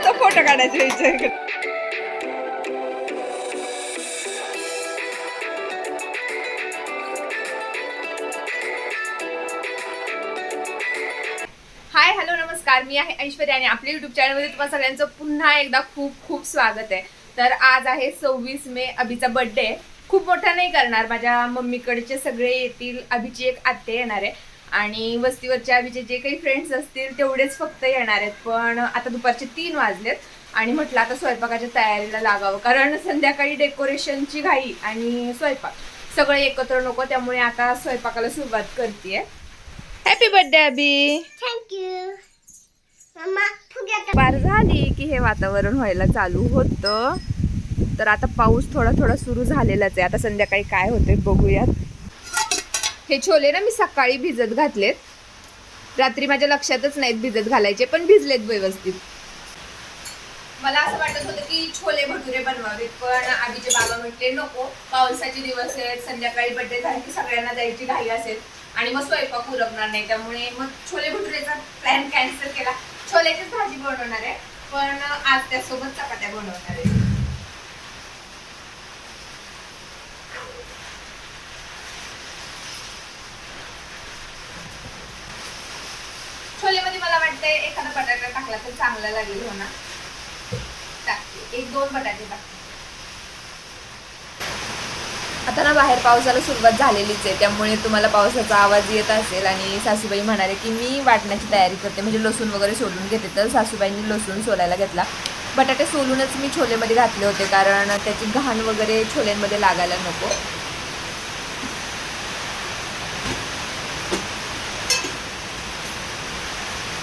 कोणाचा फोटो काढायचा विचार कर. हाय हॅलो नमस्कार. मी आहे ऐश्वर्या आणि आपल्या युट्यूब चॅनलमध्ये तुम्हाला सगळ्यांचं पुन्हा एकदा खूप खूप स्वागत आहे. तर आज आहे सव्वीस मे अभिचा बर्थडे खूप मोठा नाही करणार. माझ्या मम्मीकडचे सगळे येतील. अभिची एक आत्या येणार आहे. आणि वस्तीवरच्या अभिचे जे काही फ्रेंड्स असतील तेवढेच फक्त येणार आहेत. पण आता दुपारचे तीन वाजलेत आणि म्हटलं आता स्वयंपाकाच्या तयारीला लागावं. कारण संध्याकाळी डेकोरेशनची घाई आणि स्वयंपाक. सगळं एकत्र नको त्यामुळे आता स्वयंपाकाला सुरुवात करते हॅपी बर्थडे अभि forget पार झाली की हे वातावरण व्हायला चालू होतं. तर आता पाऊस थोडा थोडा सुरू झालेलाच आहे. आता संध्याकाळी काय होते बघूयात. हे छोले ना मी सकाळी भिजत घातलेत. रात्री माझ्या लक्षातच नाहीत भिजत घालायचे पण भिजलेत व्यवस्थित. मला असं वाटत होतं की छोले भटुरे बनवावेत पण आधीचे बाबा म्हटले नको पावसाचे दिवस आहेत संध्याकाळी बड्डे झाले की सगळ्यांना जायची घाई असेल. आणि मग स्वयंपाक उरकणार नाही त्यामुळे मग छोले भटुरेचा प्लॅन कॅन्सल केला. छोल्याचीच भाजी बनवणार आहे पण आज त्यासोबत चपात्या बनवणार आहे छोलेमध्ये मला वाटतंय एखादा बटाटा टाकला तर चांगला लागेल हो ना टाकते. एक दोन बटाटे टाकते. आता ना बाहेर पावसाला सुरुवात झालेलीच आहे. त्यामुळे तुम्हाला पावसाचा आवाज येत असेल आणि सासूबाई म्हणाले की मी वाटण्याची तयारी करते. म्हणजे लसूण वगैरे सोलून घेते. तर सासूबाईंनी लसूण सोलायला घेतला. बटाटे सोलूनच मी छोलेमध्ये घातले होते कारण त्याची घाण वगैरे छोल्यांमध्ये लागायला नको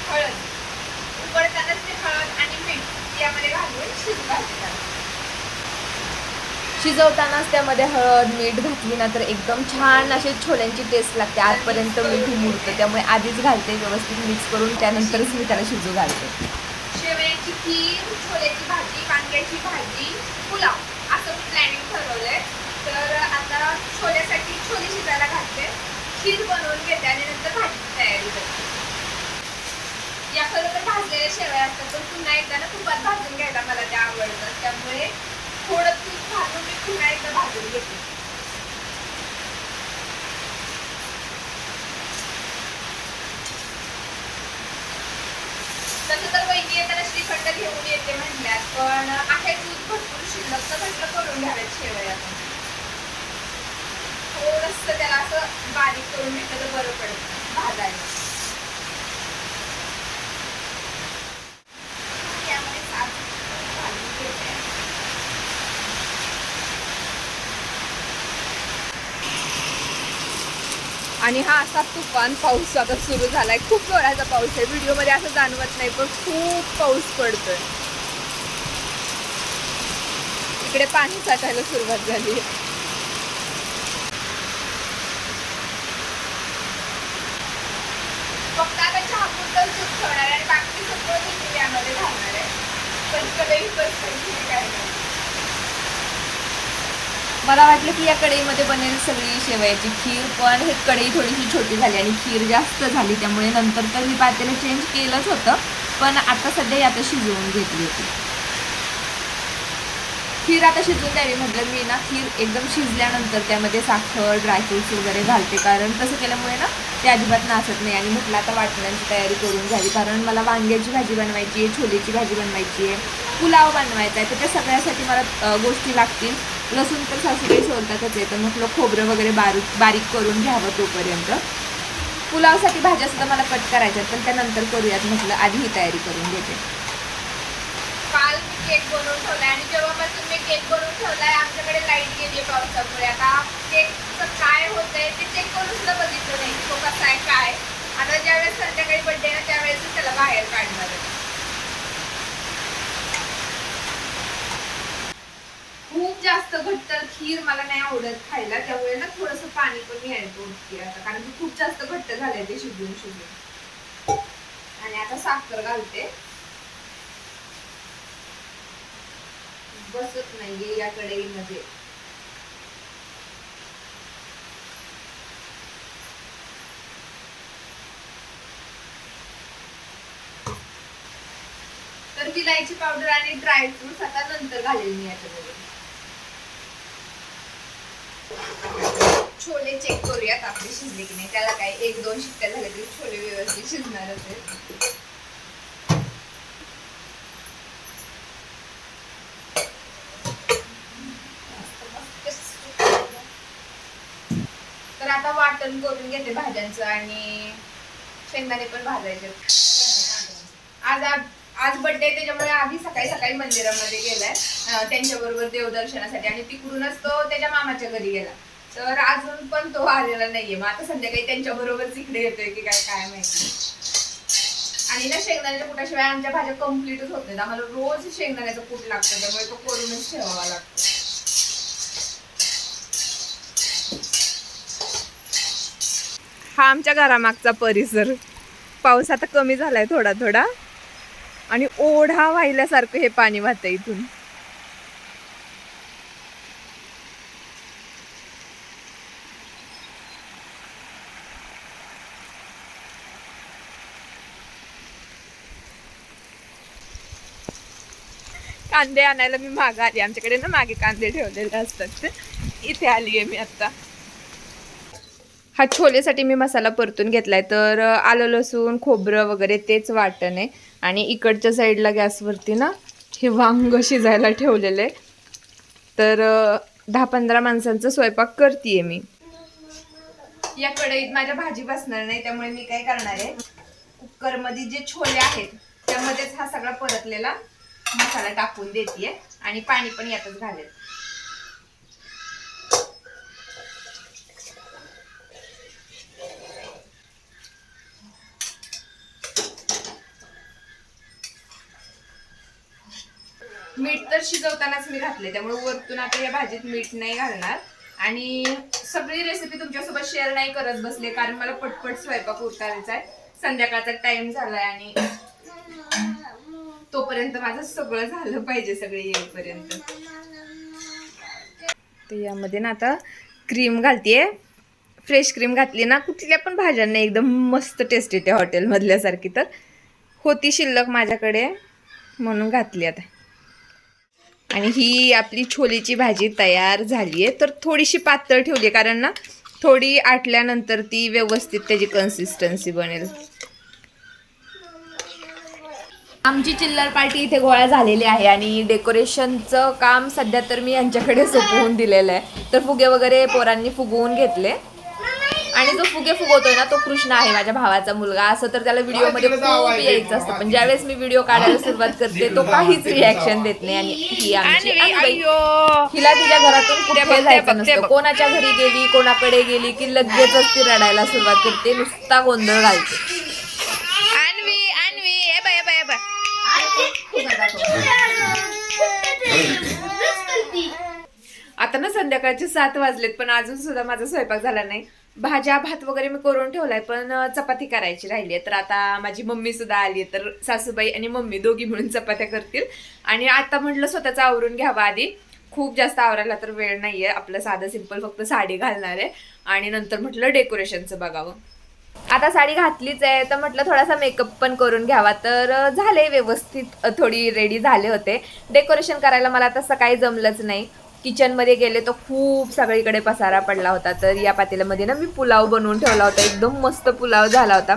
हळद उकडतानाच ते हळद आणि मीठ यामध्ये घालून शिजवायचे शिजवतानाच त्यामध्ये हळद मीठ घातली ना तर एकदम छान असे छोल्यांची टेस्ट लागते. आजपर्यंत मीठ मुरतं. त्यामुळे आधीच घालते व्यवस्थित मिक्स करून त्यानंतरच मी त्याला शिजू घालते. शेवयाची खीर छोल्याची भाजी वांग्याची भाजी पुलाव. असं मी प्लॅनिंग ठरवलंय. तर आता छोल्यासाठी छोले शिजायला घालते. खीर बनवून घेते आणि नंतर भाजी तयारी करते या खरं तर भाजलेल्या शेवया असतात पण पुन्हा एकदा ना तुपात भाजून घ्यायला मला त्या आवडतात त्यामुळे थोडं तूप घालून मी पुन्हा एकदा भाजून घेते. तसं तर वहिनी येताना श्रीखंड घेऊन येते म्हटल्यात पण आहे दूध भरपूर शिल्लक तर म्हटलं करून घ्यावेत शेवया पण थोडस त्याला असं बारीक करून घेतलं तर बरं पडतं भाजायला त्यामध्ये सात घालून घेते. आणि हा असा तुफान पाऊस आता सुरू झालाय. खूप जोराचा पाऊस आहे. व्हिडिओमध्ये असं जाणवत नाही पण खूप पाऊस पडतोय. इकडे पाणी साठायला सुरुवात झाली. फक्त आता चहापुरतं दूध ठेवणार आहे आणि बाकी सगळं यामध्ये घालणार आहे. पण कडेही काय मला वाटलं की या कढईमध्ये बनेल सगळी शेवयाची खीर पण हे कढई थोडीशी छोटी झाली आणि खीर जास्त झाली त्यामुळे नंतर तर मी पातेलं चेंज केलंच होतं पण आता सध्या आता शिजवून घेतली होती. खीर आता शिजवून द्यावी म्हटलं मी ना खीर एकदम शिजल्यानंतर त्यामध्ये साखर ड्रायफ्रुट्स वगैरे घालते कारण तसं केल्यामुळे ना ते अजिबात नासत नाही आणि म्हटलं आता वाटण्याची तयारी करून घ्यावी कारण मला वांग्याची भाजी बनवायची आहे छोलेची भाजी बनवायची आहे पुलाव बनवायचा आहे तर त्या सगळ्यासाठी मला गोष्टी लागतील. लसूण तर सासूबाई सोलतातच आहे तर म्हटलं खोबरं वगैरे बारीक बारीक करून घ्यावं तोपर्यंत. पुलावसाठी भाज्या सुद्धा मला कट करायच्या पण त्यानंतर करूयात म्हटलं आधी ही तयारी करून घेते. काल मी केक बनवून ठेवलाय आणि जेव्हापासून मी केक बनवून ठेवलाय आमच्याकडे लाइट गेली पावसामुळे. आता केकचं काय होतंय ते चेक करून सुद्धा बघितलं नाही तो कसा आहे काय आता ज्यावेळेस संध्याकाळी बड्डे ना त्यावेळेस त्याला बाहेर काढणार आहे खूप जास्त घट्ट खीर मला नाही आवडत खायला त्यामुळे ना थोडस पाणी पण मी ऍड करते आता. कारण की खूप जास्त घट्ट झालंय ते शिजून शिजून. आणि आता साखर घालते. बसत नाहीये या कढईमध्ये. तर विलायची पावडर आणि ड्रायफ्रुट्स आता नंतर घालेल मी याच्यामध्ये छोले चेक करूयात आपले शिजले की नाही. त्याला काय एक दोन शिट्ट्या झाले तरी छोले व्यवस्थित शिजणार असेल. तर आता वाटण करून घेते भाज्यांचं आणि शेंगदाणे पण भाजायचे. आज आज बर्थडे त्याच्यामुळे आधी सकाळी सकाळी मंदिरामध्ये गेलाय. त्यांच्या त्यांच्याबरोबर देवदर्शनासाठी. आणि तिकडूनच तो त्याच्या मामाच्या घरी गेला. तर अजून पण तो आलेला नाहीये. मग आता संध्याकाळी त्यांच्या बरोबरच इकडे येतोय की काय काय माहिती. आणि ना शेंगदाण्याच्या कुटाशिवाय आमच्या भाज्या कम्प्लीटच होत नाहीत. आम्हाला रोज शेंगदाण्याचं कूट लागतं त्यामुळे तो करूनच ठेवावा लागतो. हा आमच्या घरामागचा परिसर. पाऊस आता कमी झालाय थोडा थोडा. आणि ओढा वाहिल्यासारखं हे पाणी वाहतंय इथून. कांदे आणायला मी मागे आली. आमच्याकडे ना मागे कांदे ठेवलेले असतात इथे आली आहे मी आत्ता हा छोलेसाठी मी मसाला परतून घेतलाय. तर आलं लसूण खोबरं वगैरे तेच वाटण. आहे आणि इकडच्या साईडला गॅसवरती ना हे वांग शिजायला ठेवलेलं. आहे तर दहा पंधरा माणसांचा स्वयंपाक करते मी. या कढईत माझ्या भाजी बसणार नाही त्यामुळे मी काय करणार आहे? कुकरमध्ये जे छोले आहेत त्यामध्येच हा सगळा परतलेला. मसाला टाकून देते आणि पाणी पण यातच घालेल. मीठ तर शिजवतानाच मी घातले त्यामुळे वरतून आता या भाजीत मीठ नाही घालणार. आणि सगळी रेसिपी तुमच्यासोबत शेअर नाही करत बसले कारण मला पटपट स्वयंपाक उतारायचा आहे. संध्याकाळचा टाइम झालाय आणि तोपर्यंत माझं सगळं झालं पाहिजे सगळे येईपर्यंत. तर यामध्ये ना आता क्रीम घालतीये. फ्रेश क्रीम घातली ना कुठल्या पण भाज्यांना एकदम मस्त टेस्ट येते हॉटेलमधल्यासारखी तर. होती शिल्लक माझ्याकडे म्हणून घातली आता. आणि ही आपली छोलीची भाजी तयार झाली आहे तर थोडीशी पातळ ठेवली आहे कारण ना थोडी आटल्यानंतर ती व्यवस्थित त्याची कन्सिस्टन्सी बनेल. आमची चिल्लर पार्टी इथे गोळा झालेली आहे आणि डेकोरेशनचं काम सध्या तर मी यांच्याकडे सोपवून दिलेलं आहे. तर फुगे वगैरे पोरांनी फुगवून घेतले. आणि जो फुगे फुगवतोय ना तो कृष्ण आहे माझ्या भावाचा मुलगा. असं तर त्याला व्हिडिओमध्ये खूप यायचं असतं. पण ज्यावेळेस मी व्हिडिओ काढायला सुरुवात करते तो काहीच रिॲक्शन देत नाही. आणि ही आमची. हिला तिच्या घरातून कुठे जायचं नसतं. कोणाच्या घरी गेली कोणाकडे गेली की लगेचच ती रडायला सुरुवात करते. नुसता गोंधळ घालते अन्वी अन्वी ए बाय बाय बाय आता ना संध्याकाळचे सात वाजलेत पण अजून सुद्धा माझा स्वयंपाक झाला नाही. भाज्या भात वगैरे मी करून ठेवलाय पण चपाती करायची राहिली आहे. तर आता माझी मम्मी सुद्धा आली आहे. तर सासूबाई आणि मम्मी दोघी मिळून चपात्या करतील. आणि आता म्हटलं स्वतःचा आवरून घ्यावा आधी. खूप जास्त आवरायला तर वेळ नाहीये. आपलं साधं सिंपल फक्त साडी घालणार आहे. आणि नंतर म्हटलं डेकोरेशनचं बघावं. आता साडी घातलीच आहे. तर म्हटलं थोडासा मेकअप पण करून घ्यावा. तर झाले व्यवस्थित. थोडी रेडी झाले होते. डेकोरेशन करायला मला तसं काही जमलंच नाही. किचनमध्ये गेले तर खूप सगळीकडे पसारा पडला होता. तर या पातेल्यामध्ये ना मी पुलाव बनवून ठेवला होता. एकदम मस्त पुलाव झाला होता.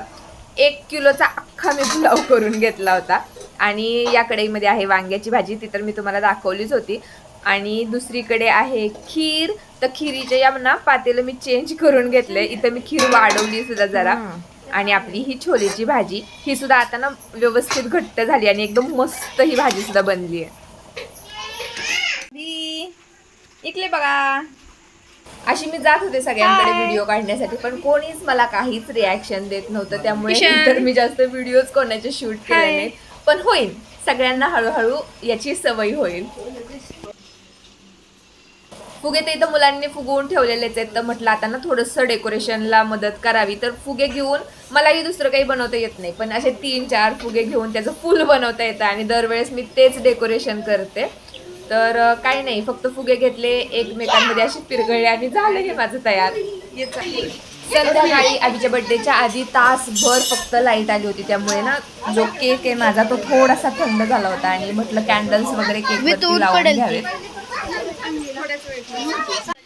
एक किलोचा अख्खा मी पुलाव करून घेतला होता. आणि या कढईमध्ये आहे वांग्याची भाजी. ती तर मी तुम्हाला दाखवलीच होती. आणि दुसरीकडे आहे खीर. तर खिरीच्या या ना पातेलं मी चेंज करून घेतलंय. इथं मी खीर वाढवली सुद्धा जरा. आणि आपली ही छोलेची भाजी. ही सुद्धा आता ना व्यवस्थित घट्ट झाली आणि एकदम मस्त ही भाजी सुद्धा बनली आहे. इकले बघा. अशी मी जात होते सगळ्यांकडे व्हिडिओ काढण्यासाठी पण कोणीच मला काहीच रिॲक्शन देत नव्हतं. त्यामुळे तर मी जास्त व्हिडिओज कोणाचे शूट केले नाहीत. पण होईल. सगळ्यांना हळूहळू याची सवय होईल. फुगे तर इथं मुलांनी फुगवून ठेवलेलेच आहेत. तर म्हटलं आता ना थोडंसं डेकोरेशनला मदत करावी. तर फुगे घेऊन मलाही दुसरं काही बनवता येत नाही. पण असे तीन चार फुगे घेऊन त्याचं फुल बनवता येतं आणि दरवेळेस मी तेच डेकोरेशन करते. तर काही नाही. फक्त फुगे घेतले एकमेकांमध्ये असे पिरगळले आणि झालं हे माझं तयार. संध्याकाळी आजीच्या बर्थडेच्या आधी तासभर फक्त लाइट आली होती. त्यामुळे ना जो केक आहे माझा तो थोडासा थंड झाला होता आणि म्हटलं कॅन्डल्स वगैरे केक लावून घ्यावेत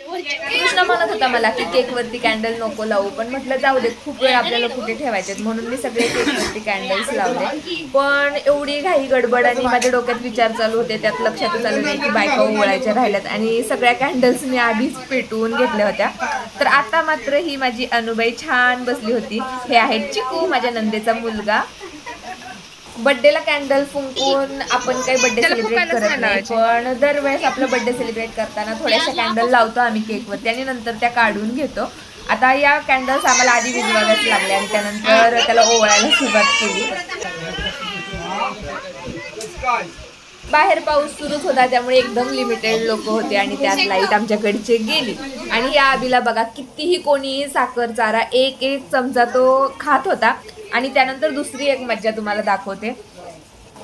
कृष्ण म्हणत होता मला की केक वरती कॅन्डल नको लावू पण म्हटलं जाऊ दे खूप वेळ आपल्याला कुठे ठेवायचे म्हणून मी सगळे केक वरती कॅन्डल्स लावले. पण एवढी घाई गडबड आणि माझ्या डोक्यात विचार चालू होते त्यात लक्षातच आलं नाही की बायका ओवळायच्या राहिल्यात. आणि सगळ्या कॅन्डल्स मी आधीच पेटवून घेतल्या होत्या. तर आता मात्र ही माझी अनुबाई छान बसली होती. हे आहेत चिकू माझ्या नंदेचा मुलगा. बर्थडेला कॅन्डल फुंकून आपण काही बर्थडे सेलिब्रेट करत नाही पण दरवेळेस आपलं बर्थडे सेलिब्रेट करताना थोड्याशा कॅन्डल लावतो आम्ही केकवरती आणि नंतर त्या काढून घेतो. आता या कॅन्डल्स आम्हाला आधी विजवायलाच लागल्या आणि त्यानंतर त्याला ओवळायला सुरुवात केली. बाहेर पाऊस सुरूच होता त्यामुळे एकदम लिमिटेड लोक होते आणि त्यात लाइट आमच्याकडचे गेली. आणि या आबीला बघा कितीही कोणी साखर चारा एक एक चमचा तो खात होता. आणि त्यानंतर दुसरी एक मज्जा तुम्हाला दाखवते.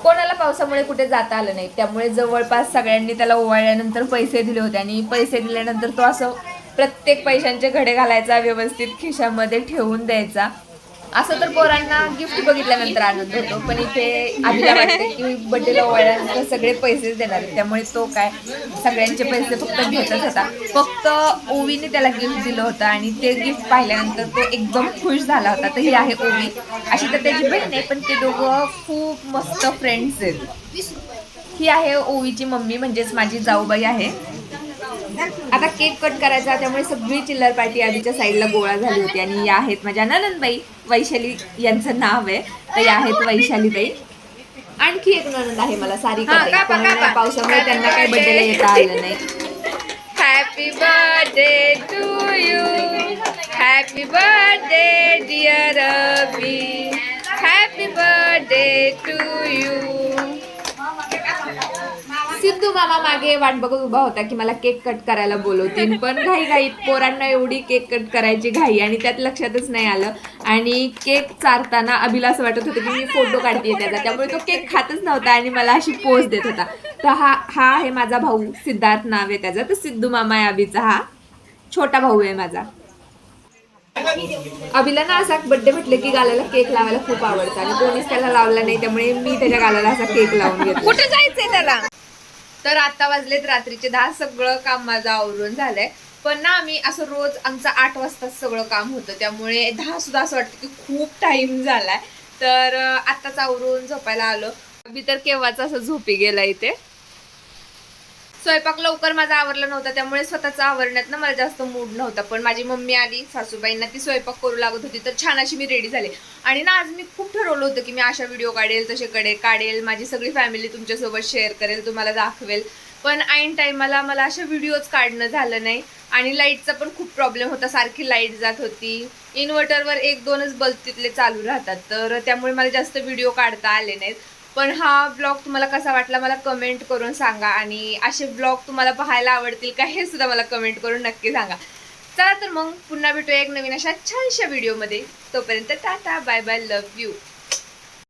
कोणाला पावसामुळे कुठे जाता आलं नाही. त्यामुळे जवळपास सगळ्यांनी त्याला ओवाळल्यानंतर पैसे दिले होते आणि पैसे दिल्यानंतर तो असं प्रत्येक पैशांचे घडे घालायचा व्यवस्थित खिशामध्ये ठेवून द्यायचा. असं तर पोरांना गिफ्ट बघितल्यानंतर आनंद होतो. पण इथे आधीला वाटतं की बड्डेला ओवाळल्यानंतर सगळे पैसेच देणार आहेत. त्यामुळे तो काय सगळ्यांचे पैसे फक्त घेतच होता. फक्त ओवीने त्याला गिफ्ट दिलं होतं आणि ते गिफ्ट पाहिल्यानंतर तो एकदम खुश झाला होता. तर ही आहे ओवी. अशी तर त्याची बहीण आहे पण ते दोघं खूप मस्त फ्रेंड्स आहेत. ही आहे ओवीची मम्मी म्हणजेच माझी जाऊबाई आहे. आता केक कट करायचा त्यामुळे सगळी चिल्लर पार्टी आधीच्या साईडला गोळा झाली होती आणि या आहेत माझ्या ननंदबाई वैशाली यांचं नाव आहे. तर या आहेत वैशालीबाई. आणखी एक ननंद आहे मला सारी पावसामुळे त्यांना काही बड्डेला येता आलं नाही. Happy birthday to you happy birthday dear happy birthday to you Siddhu मामा मागे वाट बघत उभा होता की मला केक कट करायला बोलवतील. पण घाई घाई पोरांना एवढी केक कट करायची घाई आणि त्यात लक्षातच नाही आलं. आणि केक चारताना अभिला असं वाटत होतं की मी फोटो काढते त्याचा. त्यामुळे तो केक खातच नव्हता आणि मला अशी पोज देत होता. तर हा हा आहे माझा भाऊ सिद्धार्थ नाव आहे त्याचा. तर सिद्धू मामा आहे अभिचा हा. छोटा भाऊ आहे माझा. अभिला ना असा बड्डे म्हटलं की गालाला केक लावायला खूप आवडतं आणि कोणीच त्याला लावला नाही. त्यामुळे मी त्याच्या गालाला असा केक लावून घेतो कुठे जायचंय त्याला? तर आता वाजलेत रात्रीचे दहा सगळं काम माझं आवरून झालंय. पण ना आम्ही असं रोज आमचं आठ वाजता सगळं काम होतं. त्यामुळे दहा सुद्धा असं वाटतं की खूप टाइम झालाय. तर आत्ताच आवरून झोपायला आलो. मी तर केव्हाच असं झोपी गेला इथे. स्वयंपाक लवकर माझा आवरला नव्हता त्यामुळे स्वतःचा आवरण्यात ना मला जास्त मूड नव्हता. पण माझी मम्मी आली सासूबाईंना ती स्वयंपाक करू लागत होती तर छान अशी मी रेडी झाले. आणि ना आज मी खूप ठरवलं होतं की मी अशा व्हिडिओ काढेल तसे कडे काढेल माझी सगळी फॅमिली तुमच्यासोबत शेअर करेल तुम्हाला दाखवेल. पण ऐन टायमाला मला अशा व्हिडिओज काढणं झालं नाही. आणि लाईटचा पण खूप प्रॉब्लेम होता सारखी लाइट जात होती. इन्व्हर्टरवर एक दोनच बल्ब तिथले चालू राहतात तर त्यामुळे मला जास्त व्हिडिओ काढता आले नाहीत. पण हा ब्लॉग तुम्हाला कसा वाटला मला कमेंट करून सांगा. आणि असे ब्लॉग तुम्हाला पाहायला आवडतील का हे सुद्धा मला कमेंट करून नक्की सांगा. चला तर मग पुन्हा भेटूया एक नवीन अशा छानशा व्हिडिओमध्ये तोपर्यंत tata bye bye love you